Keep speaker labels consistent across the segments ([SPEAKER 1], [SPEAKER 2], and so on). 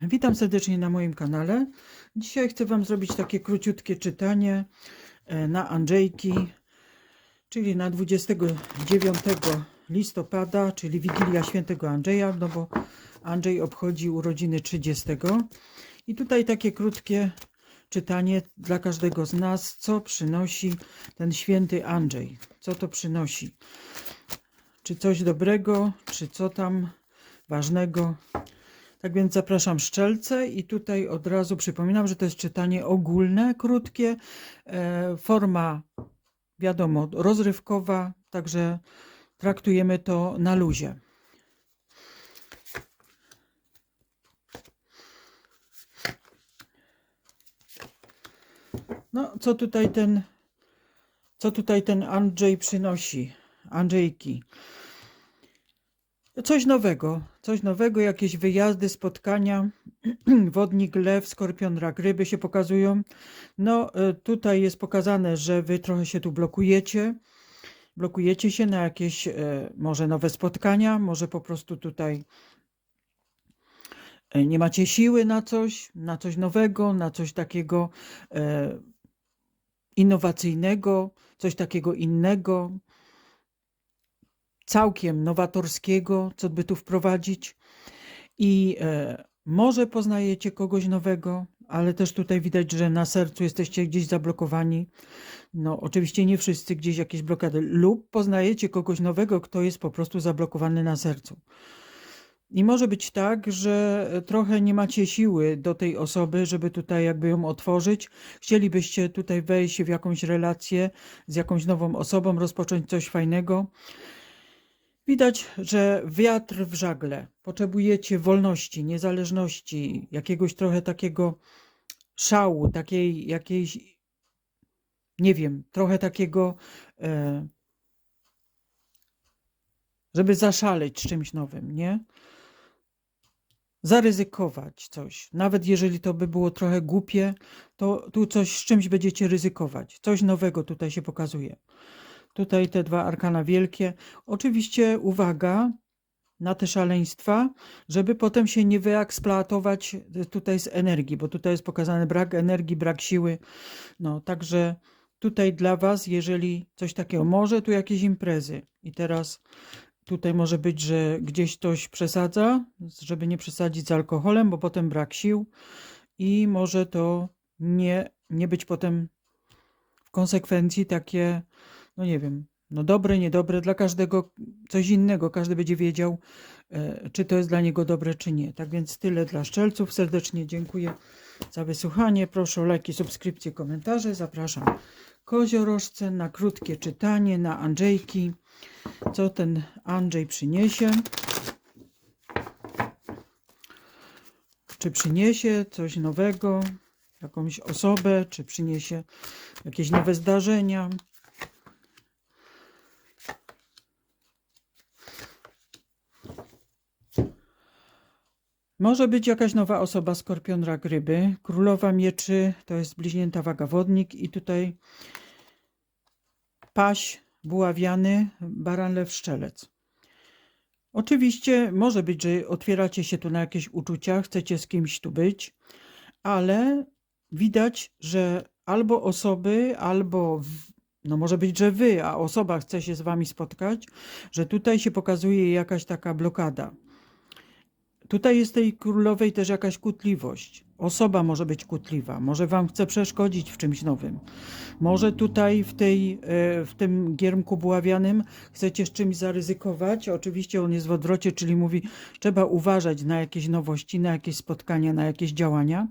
[SPEAKER 1] Witam serdecznie na moim kanale. Dzisiaj chcę Wam zrobić takie króciutkie czytanie e, na Andrzejki, czyli na 29 listopada, czyli Wigilia Świętego Andrzeja, no bo Andrzej obchodzi urodziny 30. I tutaj takie krótkie czytanie dla każdego z nas, co przynosi ten święty Andrzej, co to przynosi. Czy coś dobrego, czy co tam ważnego. Tak więc zapraszam szczelce i tutaj od razu przypominam, że to jest czytanie ogólne, krótkie, e, forma wiadomo rozrywkowa, także traktujemy to na luzie. No, co tutaj ten, co tutaj ten Andrzej przynosi? Andrzejki. Coś nowego, coś nowego, jakieś wyjazdy, spotkania. Wodnik, lew, skorpion, rak, ryby się pokazują. No, y, tutaj jest pokazane, że wy trochę się tu blokujecie. Blokujecie się na jakieś e, może nowe spotkania, może po prostu tutaj e, nie macie siły na coś, na coś nowego, na coś takiego e, innowacyjnego, coś takiego innego całkiem nowatorskiego, co by tu wprowadzić. I e, może poznajecie kogoś nowego, ale też tutaj widać, że na sercu jesteście gdzieś zablokowani. No, oczywiście nie wszyscy gdzieś jakieś blokady, lub poznajecie kogoś nowego, kto jest po prostu zablokowany na sercu. I może być tak, że trochę nie macie siły do tej osoby, żeby tutaj jakby ją otworzyć. Chcielibyście tutaj wejść w jakąś relację z jakąś nową osobą, rozpocząć coś fajnego. Widać, że wiatr w żagle. Potrzebujecie wolności, niezależności, jakiegoś trochę takiego szału, takiej jakiejś, nie wiem, trochę takiego, e, żeby zaszaleć czymś nowym, nie? Zaryzykować coś. Nawet jeżeli to by było trochę głupie, to tu coś z czymś będziecie ryzykować. Coś nowego tutaj się pokazuje. Tutaj te dwa arkana wielkie. Oczywiście uwaga na te szaleństwa, żeby potem się nie wyeksploatować tutaj z energii, bo tutaj jest pokazany brak energii, brak siły. No, także tutaj dla Was, jeżeli coś takiego, może tu jakieś imprezy i teraz tutaj może być, że gdzieś ktoś przesadza, żeby nie przesadzić z alkoholem, bo potem brak sił i może to nie, nie być potem w konsekwencji takie no nie wiem, no dobre, niedobre, dla każdego coś innego, każdy będzie wiedział, e, czy to jest dla niego dobre, czy nie. Tak więc tyle dla szczelców. Serdecznie dziękuję za wysłuchanie. Proszę o lajki, subskrypcje, komentarze. Zapraszam koziorożce na krótkie czytanie, na Andrzejki. Co ten Andrzej przyniesie? Czy przyniesie coś nowego, jakąś osobę, czy przyniesie jakieś nowe zdarzenia? Może być jakaś nowa osoba, skorpion, rak, ryby. Królowa mieczy to jest bliźnięta waga wodnik i tutaj paś, buławiany, baran, lew, szczelec. Oczywiście może być, że otwieracie się tu na jakieś uczucia, chcecie z kimś tu być, ale widać, że albo osoby, albo no może być, że wy, a osoba chce się z wami spotkać, że tutaj się pokazuje jakaś taka blokada. Tutaj jest tej królowej też jakaś kutliwość. Osoba może być kutliwa, może wam chce przeszkodzić w czymś nowym. Może tutaj w, tej, e, w tym giermku buławianym chcecie z czymś zaryzykować. Oczywiście on jest w odwrocie, czyli mówi, trzeba uważać na jakieś nowości, na jakieś spotkania, na jakieś działania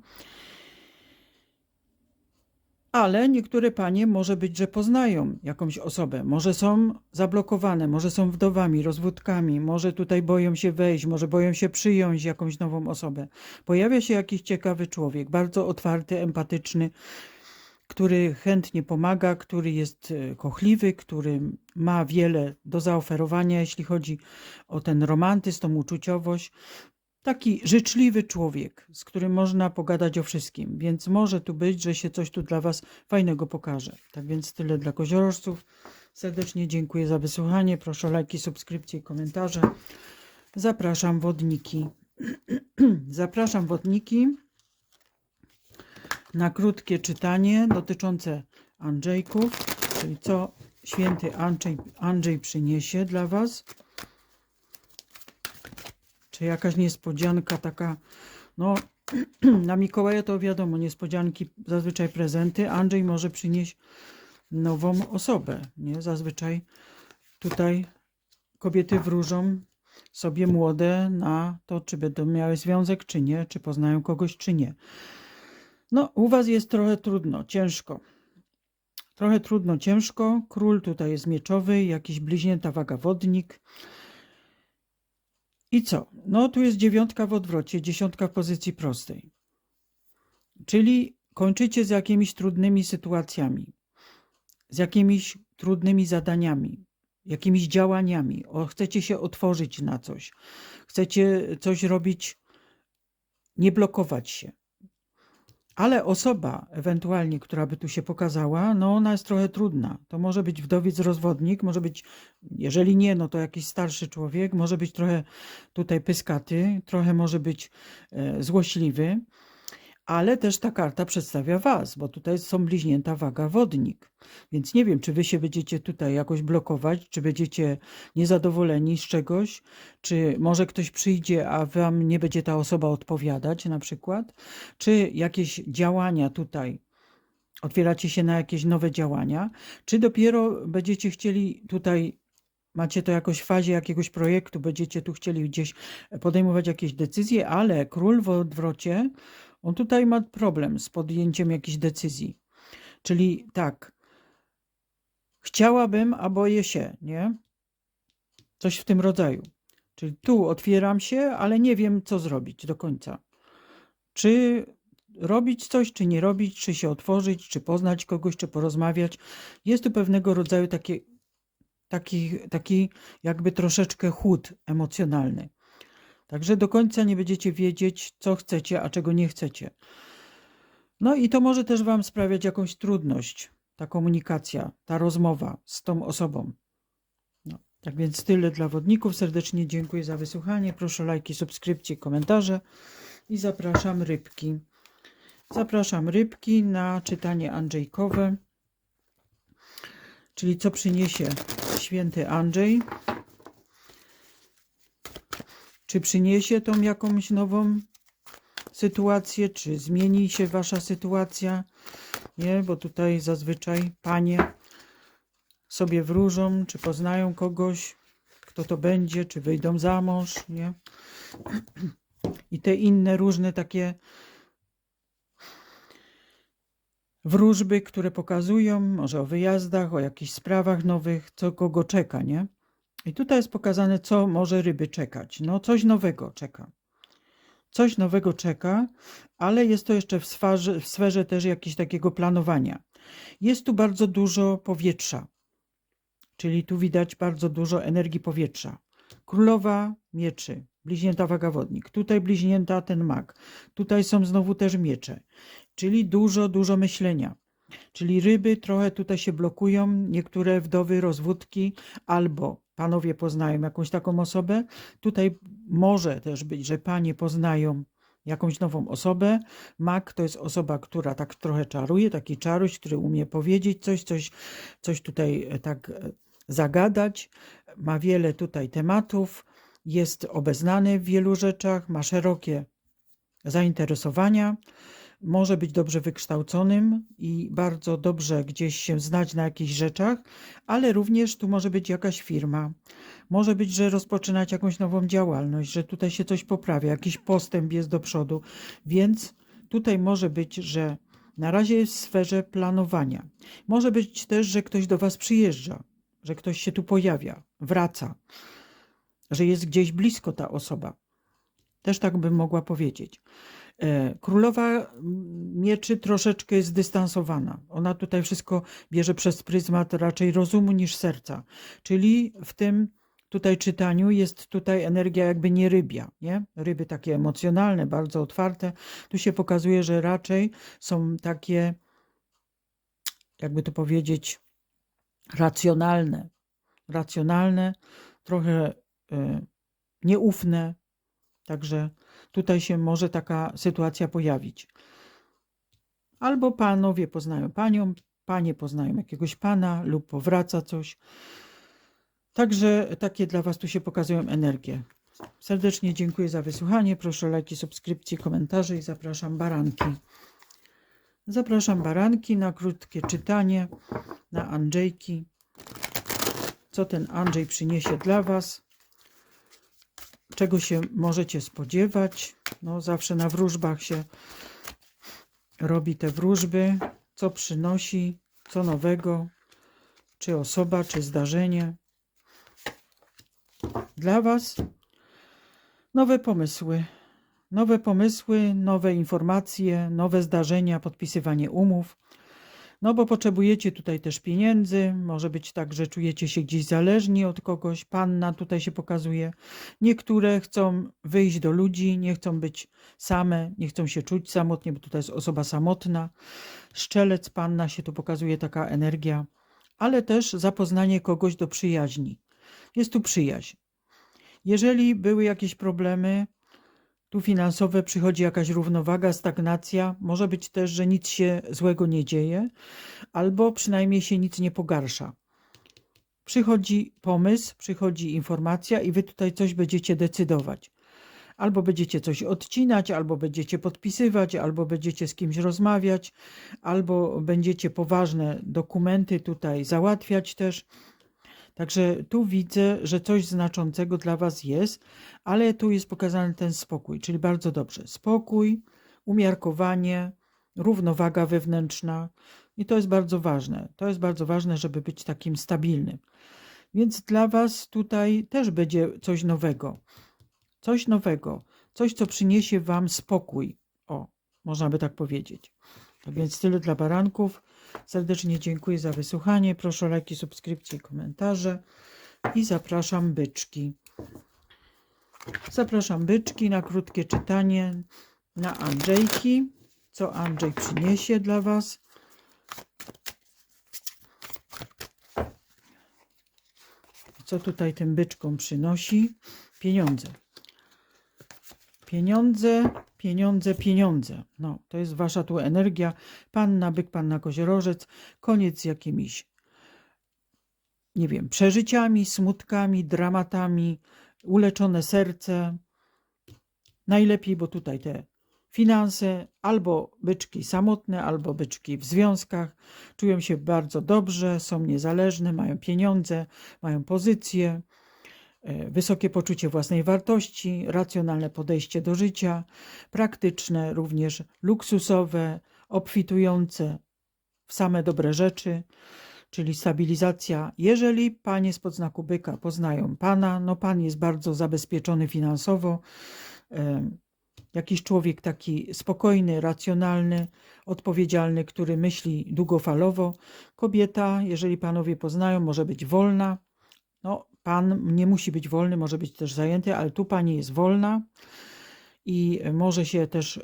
[SPEAKER 1] ale niektóre panie może być, że poznają jakąś osobę, może są zablokowane, może są wdowami, rozwódkami, może tutaj boją się wejść, może boją się przyjąć jakąś nową osobę. Pojawia się jakiś ciekawy człowiek, bardzo otwarty, empatyczny, który chętnie pomaga, który jest e, kochliwy, który ma wiele do zaoferowania, jeśli chodzi o ten romantyzm, tą uczuciowość taki życzliwy człowiek, z którym można pogadać o wszystkim, więc może tu być, że się coś tu dla Was fajnego pokaże. Tak więc tyle dla koziorożców. Serdecznie dziękuję za wysłuchanie. Proszę o lajki, subskrypcje i komentarze. Zapraszam wodniki. Zapraszam wodniki na krótkie czytanie dotyczące Andrzejków, czyli co święty Andrzej, Andrzej przyniesie dla Was. Czy jakaś niespodzianka taka, no na Mikołaja to wiadomo, niespodzianki, zazwyczaj prezenty. Andrzej może przynieść nową osobę, nie? Zazwyczaj tutaj kobiety wróżą sobie młode na to, czy będą miały związek, czy nie, czy poznają kogoś, czy nie. No, u Was jest trochę trudno, ciężko. Trochę trudno, ciężko. Król tutaj jest mieczowy, jakiś bliźnięta waga wodnik. I co? No, tu jest dziewiątka w odwrocie, dziesiątka w pozycji prostej. Czyli kończycie z jakimiś trudnymi sytuacjami, z jakimiś trudnymi zadaniami, jakimiś działaniami. O, chcecie się otworzyć na coś, chcecie coś robić, nie blokować się. Ale osoba ewentualnie, która by tu się pokazała, no ona jest trochę trudna. To może być wdowiec rozwodnik, może być, jeżeli nie, no to jakiś starszy człowiek, może być trochę tutaj pyskaty, trochę może być e, złośliwy, ale też ta karta przedstawia was, bo tutaj są bliźnięta waga wodnik. Więc nie wiem, czy wy się będziecie tutaj jakoś blokować, czy będziecie niezadowoleni z czegoś, czy może ktoś przyjdzie, a wam nie będzie ta osoba odpowiadać na przykład, czy jakieś działania tutaj otwieracie się na jakieś nowe działania, czy dopiero będziecie chcieli tutaj macie to jakoś w fazie jakiegoś projektu, będziecie tu chcieli gdzieś podejmować jakieś decyzje, ale król w odwrocie, on tutaj ma problem z podjęciem jakichś decyzji. Czyli tak, chciałabym, a boję się, nie? Coś w tym rodzaju. Czyli tu otwieram się, ale nie wiem, co zrobić do końca. Czy robić coś, czy nie robić, czy się otworzyć, czy poznać kogoś, czy porozmawiać. Jest tu pewnego rodzaju taki, taki, taki jakby troszeczkę chłód emocjonalny. Także do końca nie będziecie wiedzieć, co chcecie, a czego nie chcecie. No i to może też Wam sprawiać jakąś trudność, ta komunikacja, ta rozmowa z tą osobą. No, tak więc tyle dla wodników. Serdecznie dziękuję za wysłuchanie. Proszę lajki, subskrypcje, komentarze i zapraszam rybki. Zapraszam rybki na czytanie Andrzejkowe, czyli co przyniesie święty Andrzej. Czy przyniesie tą jakąś nową sytuację, czy zmieni się wasza sytuacja? Nie, bo tutaj zazwyczaj panie sobie wróżą, czy poznają kogoś, kto to będzie, czy wyjdą za mąż, nie? I te inne różne takie wróżby, które pokazują może o wyjazdach, o jakichś sprawach nowych, co kogo czeka, nie? I tutaj jest pokazane, co może ryby czekać. No, coś nowego czeka. Coś nowego czeka, ale jest to jeszcze w sferze, w sferze też jakiegoś takiego planowania. Jest tu bardzo dużo powietrza, czyli tu widać bardzo dużo energii powietrza. Królowa mieczy, bliźnięta wagawodnik, tutaj bliźnięta ten mak, tutaj są znowu też miecze, czyli dużo, dużo myślenia. Czyli ryby trochę tutaj się blokują, niektóre wdowy, rozwódki albo panowie poznają jakąś taką osobę. Tutaj może też być, że panie poznają jakąś nową osobę. Mak to jest osoba, która tak trochę czaruje, taki czaruś, który umie powiedzieć coś, coś, coś tutaj e, tak e, zagadać. Ma wiele tutaj tematów, jest obeznany w wielu rzeczach, ma szerokie zainteresowania może być dobrze wykształconym i bardzo dobrze gdzieś się znać na jakichś rzeczach, ale również tu może być jakaś firma. Może być, że rozpoczynać jakąś nową działalność, że tutaj się coś poprawia, jakiś postęp jest do przodu, więc tutaj może być, że na razie jest w sferze planowania. Może być też, że ktoś do Was przyjeżdża, że ktoś się tu pojawia, wraca, że jest gdzieś blisko ta osoba. Też tak bym mogła powiedzieć. E, królowa mieczy troszeczkę jest zdystansowana. Ona tutaj wszystko bierze przez pryzmat raczej rozumu niż serca. Czyli w tym tutaj czytaniu jest tutaj energia jakby nie rybia, nie? Ryby takie emocjonalne, bardzo otwarte. Tu się pokazuje, że raczej są takie, jakby to powiedzieć, racjonalne. Racjonalne, trochę y, nieufne, Także tutaj się może taka sytuacja pojawić. Albo panowie poznają panią, panie poznają jakiegoś pana lub powraca coś. Także takie dla was tu się pokazują energie. Serdecznie dziękuję za wysłuchanie. Proszę o lajki, subskrypcje, komentarze i zapraszam baranki. Zapraszam baranki na krótkie czytanie, na Andrzejki. Co ten Andrzej przyniesie dla Was? Czego się możecie spodziewać? No, zawsze na wróżbach się robi te wróżby. Co przynosi, co nowego, czy osoba, czy zdarzenie. Dla Was nowe pomysły, nowe pomysły, nowe informacje, nowe zdarzenia, podpisywanie umów. No bo potrzebujecie tutaj też pieniędzy, może być tak, że czujecie się gdzieś zależni od kogoś. Panna tutaj się pokazuje. Niektóre chcą wyjść do ludzi, nie chcą być same, nie chcą się czuć samotnie, bo tutaj jest osoba samotna. Szczelec, panna się tu pokazuje taka energia, ale też zapoznanie kogoś do przyjaźni. Jest tu przyjaźń. Jeżeli były jakieś problemy, tu finansowe, przychodzi jakaś równowaga, stagnacja, może być też, że nic się złego nie dzieje, albo przynajmniej się nic nie pogarsza. Przychodzi pomysł, przychodzi informacja i wy tutaj coś będziecie decydować. Albo będziecie coś odcinać, albo będziecie podpisywać, albo będziecie z kimś rozmawiać, albo będziecie poważne dokumenty tutaj załatwiać też. Także tu widzę, że coś znaczącego dla Was jest, ale tu jest pokazany ten spokój, czyli bardzo dobrze. Spokój, umiarkowanie, równowaga wewnętrzna i to jest bardzo ważne. To jest bardzo ważne, żeby być takim stabilnym. Więc dla Was tutaj też będzie coś nowego. Coś nowego, coś, co przyniesie Wam spokój. O, można by tak powiedzieć. Tak więc tyle dla baranków. Serdecznie dziękuję za wysłuchanie. Proszę o lajki, subskrypcje i komentarze. I zapraszam byczki. Zapraszam byczki na krótkie czytanie na Andrzejki. Co Andrzej przyniesie dla Was. Co tutaj tym byczkom przynosi? Pieniądze. Pieniądze, pieniądze, pieniądze. No, to jest wasza tu energia. Panna byk, panna koziorożec. Koniec z jakimiś, nie wiem, przeżyciami, smutkami, dramatami, uleczone serce. Najlepiej, bo tutaj te finanse, albo byczki samotne, albo byczki w związkach czują się bardzo dobrze, są niezależne, mają pieniądze, mają pozycję wysokie poczucie własnej wartości, racjonalne podejście do życia, praktyczne, również luksusowe, obfitujące w same dobre rzeczy, czyli stabilizacja. Jeżeli panie z podznaku byka poznają pana, no pan jest bardzo zabezpieczony finansowo, e, jakiś człowiek taki spokojny, racjonalny, odpowiedzialny, który myśli długofalowo. Kobieta, jeżeli panowie poznają, może być wolna. Pan nie musi być wolny, może być też zajęty, ale tu pani jest wolna i może się też e,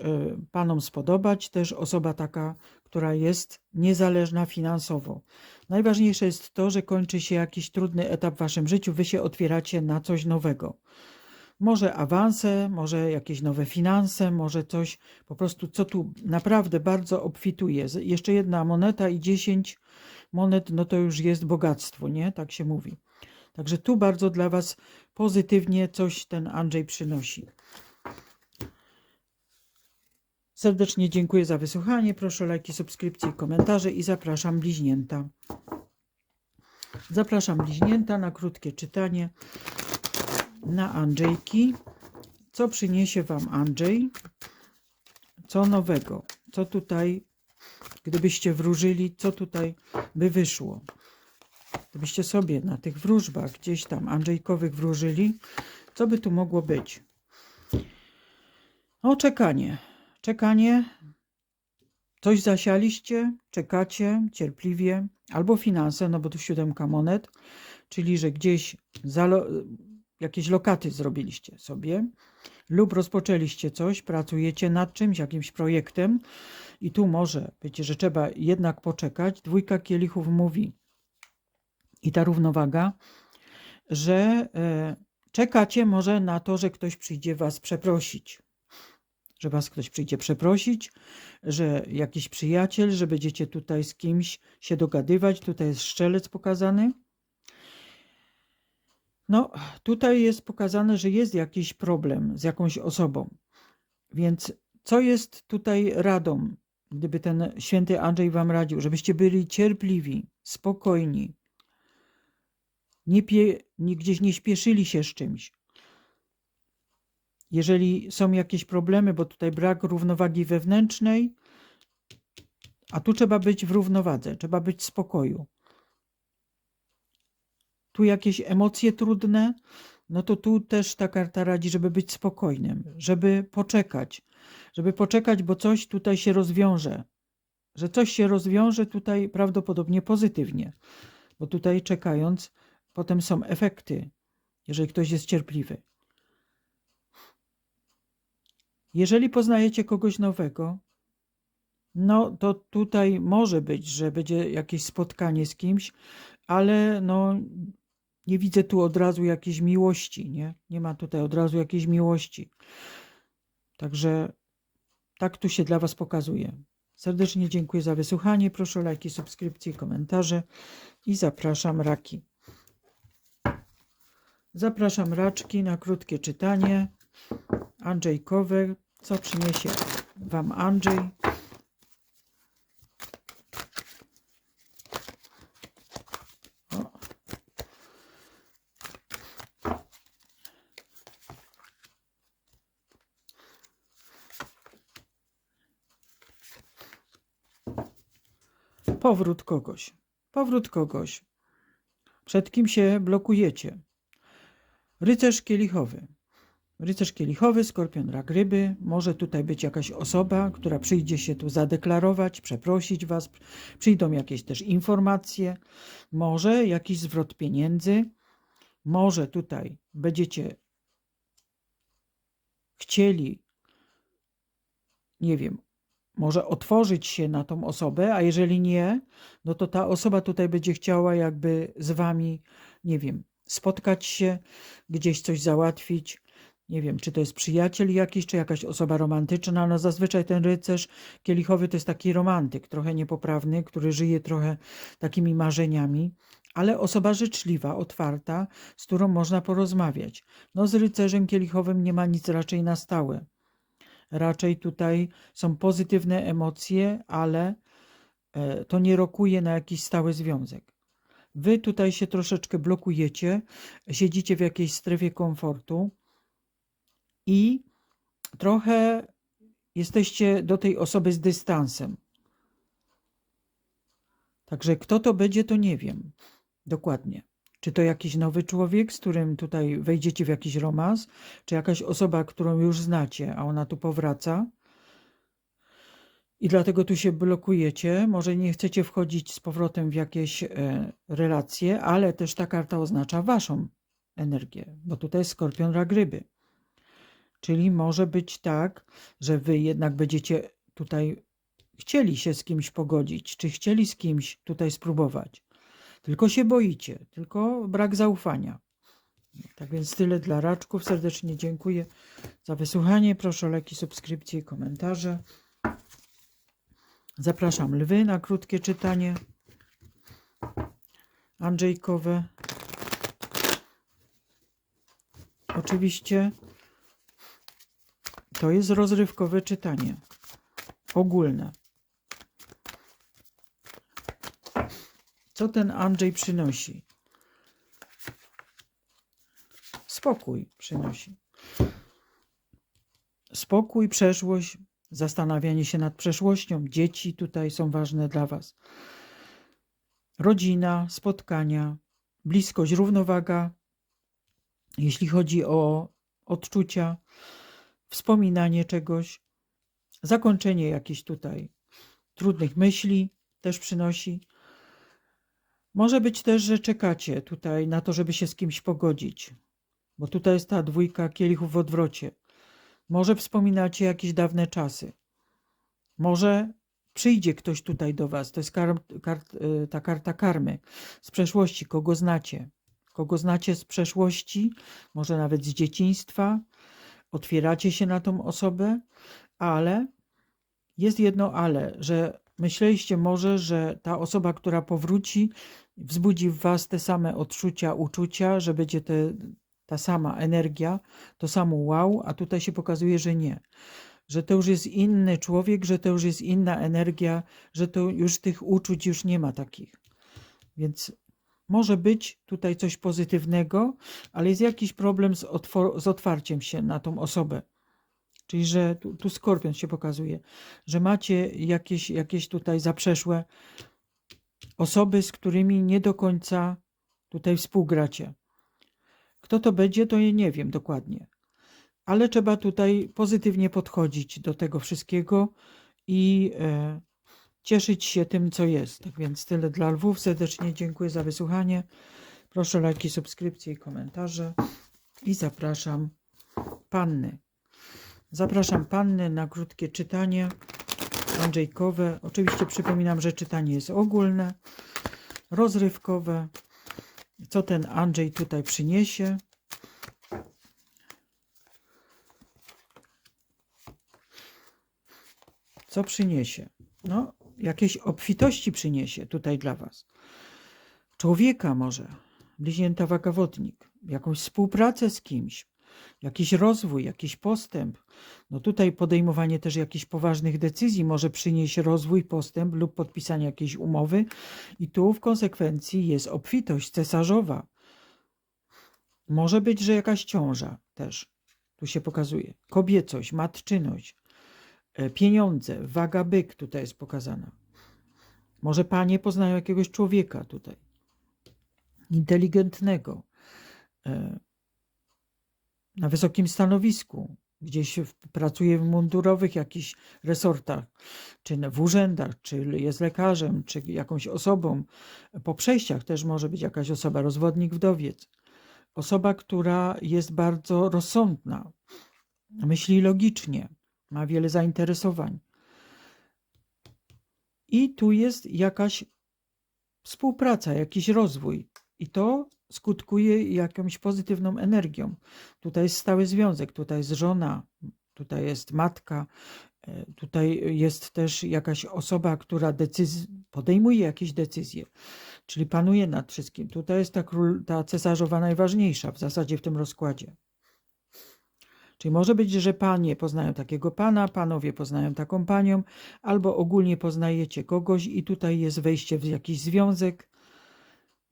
[SPEAKER 1] panom spodobać, też osoba taka, która jest niezależna finansowo. Najważniejsze jest to, że kończy się jakiś trudny etap w waszym życiu, wy się otwieracie na coś nowego. Może awanse, może jakieś nowe finanse, może coś po prostu, co tu naprawdę bardzo obfituje. Jeszcze jedna moneta i dziesięć monet, no to już jest bogactwo, nie? Tak się mówi. Także tu bardzo dla Was pozytywnie coś ten Andrzej przynosi. Serdecznie dziękuję za wysłuchanie. Proszę o lajki, subskrypcje komentarze i zapraszam bliźnięta. Zapraszam bliźnięta na krótkie czytanie na Andrzejki. Co przyniesie Wam Andrzej? Co nowego? Co tutaj, gdybyście wróżyli, co tutaj by wyszło? Gdybyście sobie na tych wróżbach gdzieś tam Andrzejkowych wróżyli, co by tu mogło być? O, czekanie. Czekanie. Coś zasialiście, czekacie cierpliwie, albo finanse, no bo tu siódemka monet, czyli że gdzieś jakieś lokaty zrobiliście sobie, lub rozpoczęliście coś, pracujecie nad czymś, jakimś projektem i tu może być, że trzeba jednak poczekać. Dwójka kielichów mówi, i ta równowaga, że e, czekacie może na to, że ktoś przyjdzie was przeprosić. Że was ktoś przyjdzie przeprosić, że jakiś przyjaciel, że będziecie tutaj z kimś się dogadywać. Tutaj jest szczelec pokazany. No, tutaj jest pokazane, że jest jakiś problem z jakąś osobą. Więc co jest tutaj radą, gdyby ten święty Andrzej wam radził, żebyście byli cierpliwi, spokojni, nie, pie, nie gdzieś nie śpieszyli się z czymś. Jeżeli są jakieś problemy, bo tutaj brak równowagi wewnętrznej, a tu trzeba być w równowadze, trzeba być w spokoju. Tu jakieś emocje trudne, no to tu też ta karta radzi, żeby być spokojnym, żeby poczekać, żeby poczekać, bo coś tutaj się rozwiąże. Że coś się rozwiąże tutaj prawdopodobnie pozytywnie, bo tutaj czekając, potem są efekty, jeżeli ktoś jest cierpliwy. Jeżeli poznajecie kogoś nowego, no to tutaj może być, że będzie jakieś spotkanie z kimś, ale no nie widzę tu od razu jakiejś miłości, nie? Nie ma tutaj od razu jakiejś miłości. Także tak tu się dla Was pokazuje. Serdecznie dziękuję za wysłuchanie. Proszę o lajki, subskrypcje, komentarze i zapraszam raki. Zapraszam raczki na krótkie czytanie. Andrzejkowe. Co przyniesie Wam Andrzej? Powrót kogoś. Powrót kogoś. Przed kim się blokujecie? Rycerz kielichowy. Rycerz kielichowy, skorpion rak ryby. Może tutaj być jakaś osoba, która przyjdzie się tu zadeklarować, przeprosić was. Przyjdą jakieś też informacje. Może jakiś zwrot pieniędzy. Może tutaj będziecie chcieli, nie wiem, może otworzyć się na tą osobę, a jeżeli nie, no to ta osoba tutaj będzie chciała jakby z wami, nie wiem, spotkać się, gdzieś coś załatwić. Nie wiem, czy to jest przyjaciel jakiś, czy jakaś osoba romantyczna. No zazwyczaj ten rycerz kielichowy to jest taki romantyk, trochę niepoprawny, który żyje trochę takimi marzeniami, ale osoba życzliwa, otwarta, z którą można porozmawiać. No z rycerzem kielichowym nie ma nic raczej na stałe. Raczej tutaj są pozytywne emocje, ale e, to nie rokuje na jakiś stały związek. Wy tutaj się troszeczkę blokujecie, siedzicie w jakiejś strefie komfortu i trochę jesteście do tej osoby z dystansem. Także kto to będzie, to nie wiem dokładnie. Czy to jakiś nowy człowiek, z którym tutaj wejdziecie w jakiś romans, czy jakaś osoba, którą już znacie, a ona tu powraca i dlatego tu się blokujecie. Może nie chcecie wchodzić z powrotem w jakieś e, relacje, ale też ta karta oznacza waszą energię, bo tutaj jest skorpion rak ryby. Czyli może być tak, że wy jednak będziecie tutaj chcieli się z kimś pogodzić, czy chcieli z kimś tutaj spróbować. Tylko się boicie, tylko brak zaufania. Tak więc tyle dla raczków. Serdecznie dziękuję za wysłuchanie. Proszę o leki, subskrypcje i komentarze. Zapraszam lwy na krótkie czytanie. Andrzejkowe. Oczywiście to jest rozrywkowe czytanie. Ogólne. Co ten Andrzej przynosi? Spokój przynosi. Spokój, przeszłość, zastanawianie się nad przeszłością. Dzieci tutaj są ważne dla Was. Rodzina, spotkania, bliskość, równowaga, jeśli chodzi o odczucia, wspominanie czegoś, zakończenie jakichś tutaj trudnych myśli też przynosi. Może być też, że czekacie tutaj na to, żeby się z kimś pogodzić, bo tutaj jest ta dwójka kielichów w odwrocie. Może wspominacie jakieś dawne czasy. Może przyjdzie ktoś tutaj do was. To jest kar, kar, y, ta karta karmy z przeszłości, kogo znacie. kogo znacie z przeszłości, może nawet z dzieciństwa. Otwieracie się na tą osobę, ale jest jedno ale, że myśleliście może, że ta osoba, która powróci, wzbudzi w was te same odczucia, uczucia, że będzie te, ta sama energia, to samo wow, a tutaj się pokazuje, że nie. Że to już jest inny człowiek, że to już jest inna energia, że to już tych uczuć już nie ma takich. Więc może być tutaj coś pozytywnego, ale jest jakiś problem z, z otwarciem się na tą osobę. Czyli, że tu, tu skorpion się pokazuje, że macie jakieś, jakieś tutaj zaprzeszłe osoby, z którymi nie do końca tutaj współgracie. Kto to będzie, to ja nie wiem dokładnie. Ale trzeba tutaj pozytywnie podchodzić do tego wszystkiego i e, cieszyć się tym, co jest. Tak więc tyle dla lwów. Serdecznie dziękuję za wysłuchanie. Proszę lajki, subskrypcje i komentarze. I zapraszam panny. Zapraszam panny na krótkie czytanie Andrzejkowe. Oczywiście przypominam, że czytanie jest ogólne, rozrywkowe. Co ten Andrzej tutaj przyniesie? Co przyniesie? No, jakieś obfitości przyniesie tutaj dla Was. Człowieka może, bliźnięta wagawodnik, jakąś współpracę z kimś, jakiś rozwój, jakiś postęp. No tutaj podejmowanie też jakichś poważnych decyzji może przynieść rozwój, postęp lub podpisanie jakiejś umowy i tu w konsekwencji jest obfitość cesarzowa. Może być, że jakaś ciąża też tu się pokazuje. Kobiecość, matczyność, e, pieniądze, waga byk tutaj jest pokazana. Może panie poznają jakiegoś człowieka tutaj, inteligentnego, e, na wysokim stanowisku, gdzieś pracuje w mundurowych jakichś resortach, czy w urzędach, czy jest lekarzem, czy jakąś osobą. Po przejściach też może być jakaś osoba, rozwodnik, wdowiec. Osoba, która jest bardzo rozsądna, myśli logicznie, ma wiele zainteresowań. I tu jest jakaś współpraca, jakiś rozwój. I to skutkuje jakąś pozytywną energią. Tutaj jest stały związek, tutaj jest żona, tutaj jest matka, e, tutaj jest też jakaś osoba, która decyz- podejmuje jakieś decyzje, czyli panuje nad wszystkim. Tutaj jest ta, król, ta cesarzowa najważniejsza w zasadzie w tym rozkładzie. Czyli może być, że panie poznają takiego pana, panowie poznają taką panią, albo ogólnie poznajecie kogoś i tutaj jest wejście w jakiś związek.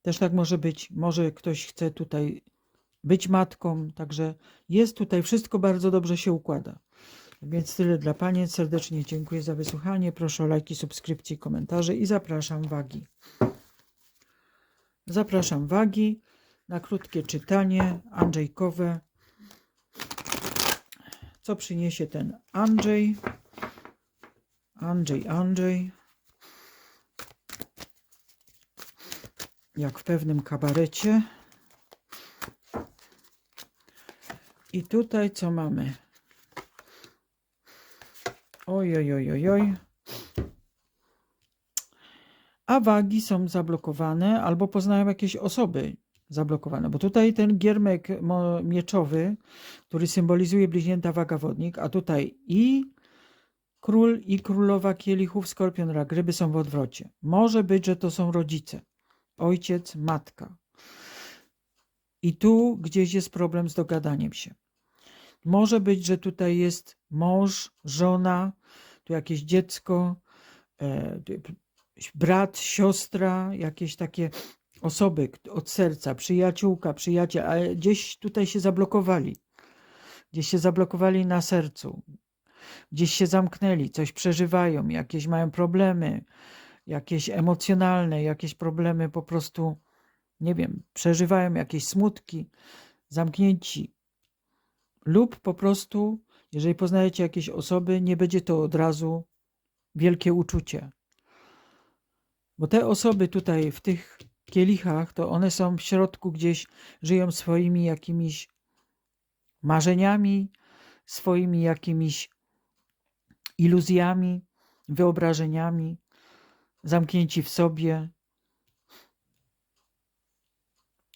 [SPEAKER 1] Też tak może być. Może ktoś chce tutaj być matką, także jest tutaj wszystko bardzo dobrze się układa. Więc tyle dla Panie. Serdecznie dziękuję za wysłuchanie. Proszę o lajki, subskrypcje, komentarze i zapraszam wagi. Zapraszam wagi na krótkie czytanie Andrzejkowe. Co przyniesie ten Andrzej? Andrzej, Andrzej. Jak w pewnym kabarecie. I tutaj co mamy? Oj, oj, oj, oj, oj. A wagi są zablokowane albo poznają jakieś osoby zablokowane, bo tutaj ten giermek mieczowy, który symbolizuje bliźnięta waga-wodnik, a tutaj i król i królowa kielichów, skorpion, rak, ryby są w odwrocie. Może być, że to są rodzice, ojciec, matka. I tu gdzieś jest problem z dogadaniem się. Może być, że tutaj jest mąż, żona, tu jakieś dziecko, e, brat, siostra, jakieś takie osoby od serca, przyjaciółka, przyjaciel, ale gdzieś tutaj się zablokowali. Gdzieś się zablokowali na sercu. Gdzieś się zamknęli, coś przeżywają, jakieś mają problemy, jakieś emocjonalne, jakieś problemy po prostu, nie wiem, przeżywają jakieś smutki, zamknięci. Lub po prostu, jeżeli poznajecie jakieś osoby, nie będzie to od razu wielkie uczucie. Bo te osoby tutaj w tych kielichach, to one są w środku gdzieś, żyją swoimi jakimiś marzeniami, swoimi jakimiś iluzjami, wyobrażeniami, zamknięci w sobie.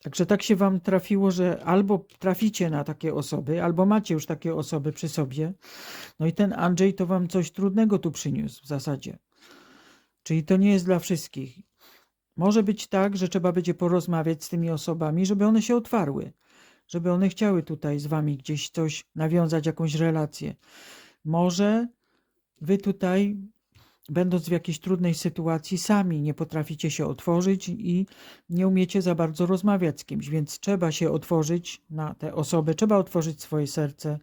[SPEAKER 1] Także tak się wam trafiło, że albo traficie na takie osoby, albo macie już takie osoby przy sobie. No i ten Andrzej to wam coś trudnego tu przyniósł w zasadzie. Czyli to nie jest dla wszystkich. Może być tak, że trzeba będzie porozmawiać z tymi osobami, żeby one się otwarły, żeby one chciały tutaj z wami gdzieś coś nawiązać, jakąś relację. Może wy tutaj, będąc w jakiejś trudnej sytuacji, sami nie potraficie się otworzyć i nie umiecie za bardzo rozmawiać z kimś, więc trzeba się otworzyć na te osoby, trzeba otworzyć swoje serce,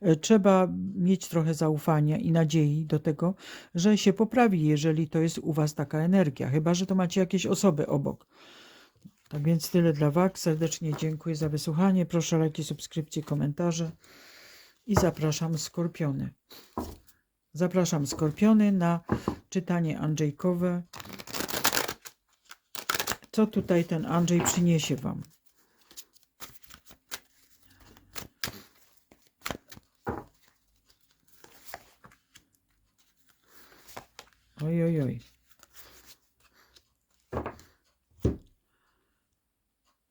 [SPEAKER 1] e, trzeba mieć trochę zaufania i nadziei do tego, że się poprawi, jeżeli to jest u Was taka energia, chyba że to macie jakieś osoby obok. Tak więc tyle dla Was. Serdecznie dziękuję za wysłuchanie. Proszę o lajki, subskrypcje, komentarze i zapraszam skorpiony. Zapraszam skorpiony na czytanie Andrzejkowe. Co tutaj ten Andrzej przyniesie Wam? Oj, oj, oj.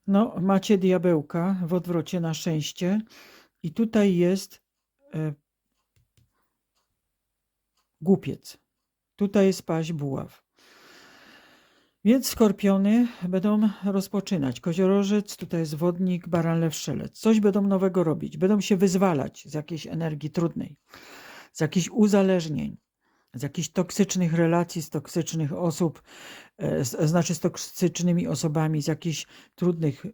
[SPEAKER 1] No, macie diabełka w odwrocie na szczęście. I tutaj jest e, głupiec. Tutaj jest paść buław. Więc skorpiony będą rozpoczynać. Koziorożec, tutaj jest wodnik, baran, lew, strzelec. Coś będą nowego robić. Będą się wyzwalać z jakiejś energii trudnej, z jakichś uzależnień, z jakichś toksycznych relacji, z toksycznych osób, e, z, znaczy z toksycznymi osobami, z jakichś trudnych,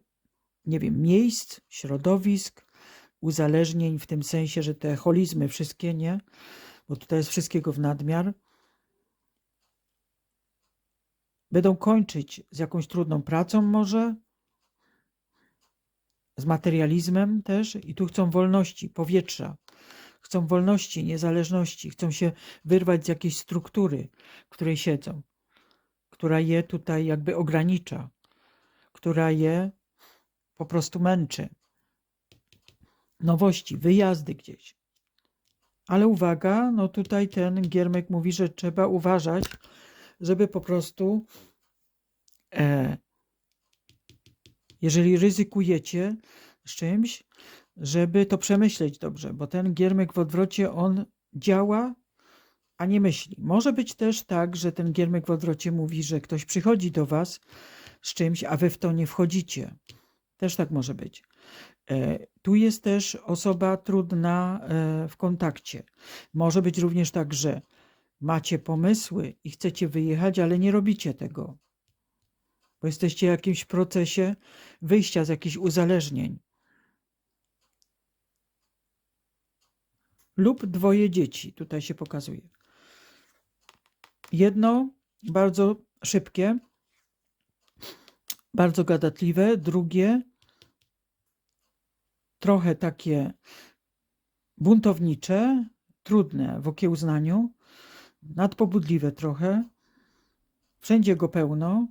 [SPEAKER 1] nie wiem, miejsc, środowisk, uzależnień w tym sensie, że te holizmy wszystkie, nie? Bo tutaj jest wszystkiego w nadmiar. Będą kończyć z jakąś trudną pracą może, z materializmem też i tu chcą wolności, powietrza. Chcą wolności, niezależności, chcą się wyrwać z jakiejś struktury, w której siedzą, która je tutaj jakby ogranicza, która je po prostu męczy. Nowości, wyjazdy gdzieś. Ale uwaga, no tutaj ten Giermek mówi, że trzeba uważać, żeby po prostu, e, jeżeli ryzykujecie z czymś, żeby to przemyśleć dobrze, bo ten Giermek w odwrocie, on działa, a nie myśli. Może być też tak, że ten Giermek w odwrocie mówi, że ktoś przychodzi do was z czymś, a wy w to nie wchodzicie. Też tak może być. E, tu jest też osoba trudna e, w kontakcie. Może być również tak, że macie pomysły i chcecie wyjechać, ale nie robicie tego, bo jesteście w jakimś procesie wyjścia z jakichś uzależnień. Lub dwoje dzieci, tutaj się pokazuje. Jedno bardzo szybkie, bardzo gadatliwe, drugie trochę takie buntownicze, trudne w okiełznaniu, nadpobudliwe trochę, wszędzie go pełno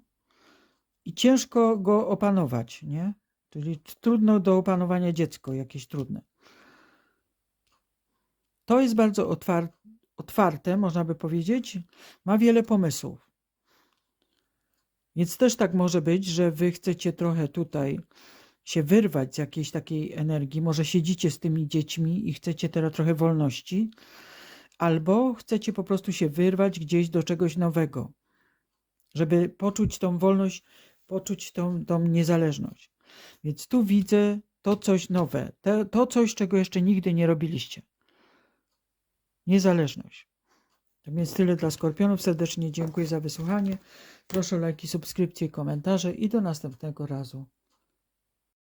[SPEAKER 1] i ciężko go opanować, nie? Czyli trudno do opanowania dziecko, jakieś trudne. To jest bardzo otwarte, otwarte, można by powiedzieć, ma wiele pomysłów. Więc też tak może być, że wy chcecie trochę tutaj się wyrwać z jakiejś takiej energii. Może siedzicie z tymi dziećmi i chcecie teraz trochę wolności, albo chcecie po prostu się wyrwać gdzieś do czegoś nowego, żeby poczuć tą wolność, poczuć tą, tą niezależność. Więc tu widzę to coś nowe, to, to coś, czego jeszcze nigdy nie robiliście. Niezależność. Tak więc tyle dla Skorpionów. Serdecznie dziękuję za wysłuchanie. Proszę o lajki, subskrypcje, komentarze i do następnego razu.